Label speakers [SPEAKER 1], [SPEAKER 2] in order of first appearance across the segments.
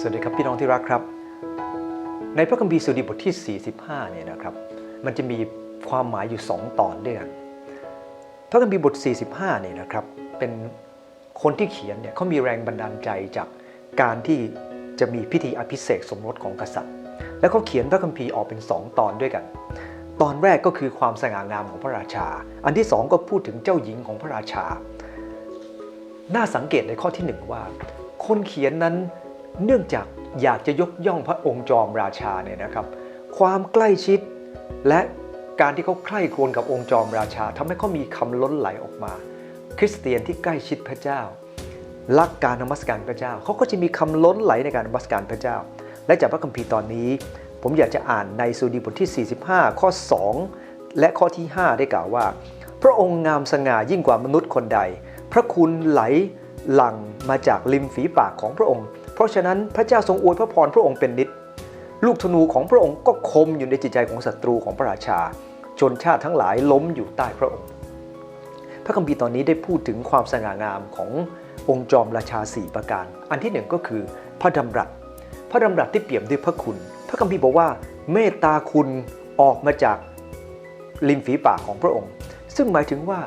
[SPEAKER 1] สวัสดีครับพี่น้องที่รักครับ ในพระคัมภีร์สุดีบทที่ 45 เนี่ยนะครับ มันจะมีความหมายอยู่ 2 ตอนด้วยกันพระคัมภีร์บท 45 เนี่ยนะครับ เป็นคนที่เขียนเนี่ยเขามีแรงบันดาลใจจากการที่จะมีพิธีอภิเษกสมรสของกษัตริย์ แล้วเขาเขียนพระคัมภีร์ออกเป็น 2 ตอนด้วยกัน ตอนแรกก็คือความสง่างามของพระราชา อันที่สองก็พูดถึงเจ้าหญิงของพระราชา น่าสังเกตในข้อที่หนึ่งว่า คนเขียนนั้น เนื่องจากอยากจะยกย่องพระองค์จอมราชาเนี่ยนะครับ ความใกล้ชิดและการที่เขาใคร่ครวญกับองค์จอมราชาทำให้เขามีคำล้นไหลออกมา คริสเตียนที่ใกล้ชิดพระเจ้ารักการนมัสการพระเจ้าเขาก็จะมีคำล้นไหลในการนมัสการพระเจ้า และจากพระคัมภีร์ตอนนี้ ผมอยากจะอ่านในสุดีบทที่ 45 ข้อ 2 และข้อที่ 5 ได้กล่าวว่า พระองค์งามสง่ายิ่งกว่ามนุษย์คนใด พระคุณไหล หลั่งมาจากริมฝีปากของพระองค์ เพราะฉะนั้นพระเจ้าทรงอวยพระพรพระองค์เป็นนิด ลูกธนูของพระองค์ก็คมอยู่ในจิตใจของศัตรูของพระราชา ชนชาติทั้งหลายล้มอยู่ใต้พระองค์ พระคัมภีร์ตอนนี้ได้พูดถึงความสง่างามขององค์จอมราชาสี่ประการ อันที่หนึ่งก็คือพระดำรัส พระดำรัสที่เปี่ยมด้วยพระคุณ พระคัมภีร์บอกว่า เมตตาคุณออกมาจากริมฝีปากของพระองค์ ซึ่งหมายถึงว่า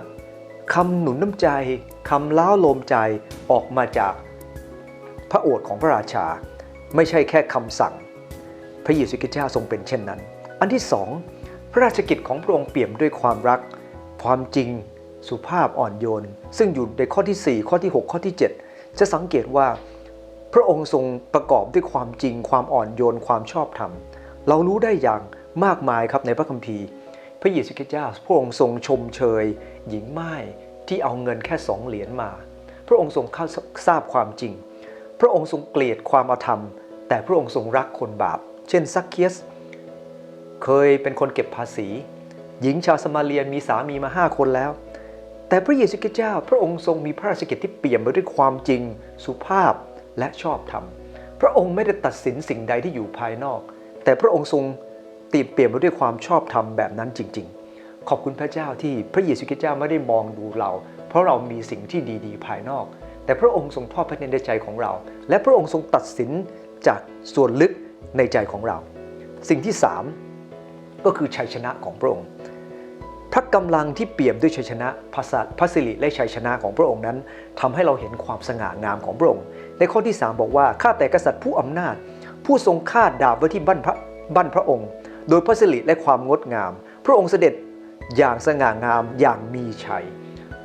[SPEAKER 1] คำหนุนน้ำใจคำล้าโลมใจออกมาจากพระโอษฐ์ของพระราชา ไม่ใช่แค่คำสั่ง พระเยซูคริสต์เจ้าทรงเป็นเช่นนั้น อันที่สองพระราชกิจของพระองค์เปี่ยมด้วยความรัก ความจริงสุภาพอ่อนโยน ซึ่งอยู่ในข้อที่ 4 ข้อที่ 6 ข้อที่ 7 จะสังเกตว่า พระองค์ทรงประกอบด้วยความจริง ความอ่อนโยนความชอบธรรม เรารู้ได้อย่างมากมายครับในพระคัมภีร์ พระเยซูคริสต์เจ้าพระองค์ทรงชมเชย หญิงไม้ที่เอาเงินแค่สองเหรียญมา พระองค์ทรงเข้าทราบความจริง พระองค์ทรงเกลียดความอาธรรม แต่พระองค์ทรงรักคนบาป เช่นซักเคียส เคยเป็นคนเก็บภาษี หญิงชาวสมาเรียนมีสามีมาห้าคนแล้ว แต่พระเยซูคริสต์เจ้า พระองค์ทรงมีพระราชกิจที่เปี่ยมไปด้วยความจริง สุภาพและชอบธรรม พระองค์ไม่ได้ตัดสินสิ่งใดที่อยู่ภายนอก แต่พระองค์ทรง ตีเปลี่ยมไปด้วยความชอบธรรมแบบนั้นจริง ๆ ขอบคุณพระเจ้าที่พระเยซูคริสต์เจ้าไม่ได้มองดูเรา เพราะเรามีสิ่งที่ดีๆ ภายนอก แต่พระองค์ทรงทอดพระเนตรในใจของเรา และพระองค์ทรงตัดสินจากส่วนลึกในใจของเรา สิ่งที่สามก็คือชัยชนะของพระองค์พระกำลังที่เปี่ยมด้วยชัยชนะพระสัตพระสิริและชัยชนะของพระองค์นั้นทำให้เราเห็นความสง่างามของพระองค์ ในข้อที่ 3 บอกว่าข้าแต่กษัตริย์ผู้อำนาจ ผู้ทรงคาดดาบไว้ที่บั้นพระบั้นพระองค์ โดยพระสิริและความงดงาม พระองค์เสด็จอย่างสง่างามอย่างมีชัย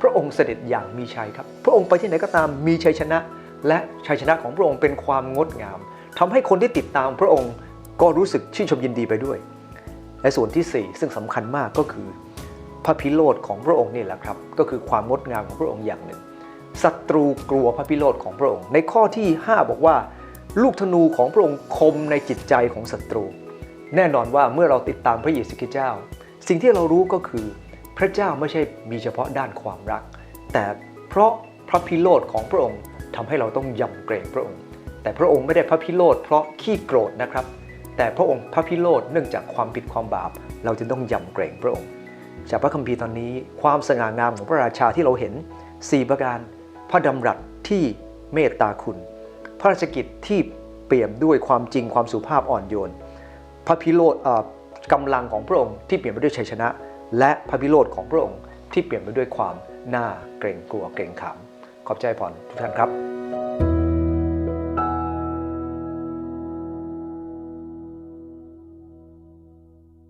[SPEAKER 1] พระองค์เสด็จอย่างมีชัยครับ พระองค์ไปที่ไหนก็ตามมีชัยชนะ และชัยชนะของพระองค์เป็นความงดงามทำให้คนที่ติดตามพระองค์ก็รู้สึกชื่นชมยินดีไปด้วย และส่วนที่ 4 ซึ่งสำคัญมากก็คือ พระพิโรธของพระองค์นี่แหละครับ ก็คือความงดงามของพระองค์อย่างหนึ่งศัตรูกลัวพระพิโรธของพระองค์ ในข้อที่ 5 บอกว่า ลูกธนูของพระองค์คมในจิตใจของศัตรู แน่นอนว่าเมื่อเราติดตามพระเยซูคริสต์เจ้า สิ่งที่เรารู้ก็คือ พระเจ้าไม่ใช่มีเฉพาะด้านความรัก แต่เพราะพระพิโรธของพระองค์ทำให้เราต้องยำเกรงพระองค์ แต่พระองค์ไม่ได้พระพิโรธเพราะขี้โกรธนะครับ แต่พระองค์พระพิโรธเนื่องจากความผิดความบาป เราจะต้องยำเกรงพระองค์ จากพระคัมภีร์ตอนนี้ความสง่างามของพระราชาที่เราเห็น 4 ประการพระดำรัสที่เมตตาคุณ พระราชกิจที่เปี่ยมด้วยความจริงความสุภาพอ่อนโยน พระพิโรธกำลังของพระองค์ที่เปลี่ยนไปด้วยชัยชนะ และพระพิโรธของพระองค์ที่เปลี่ยนไปด้วยความน่าเกรงกลัวเกรงขาม ขอบใจพรทุกท่านครับ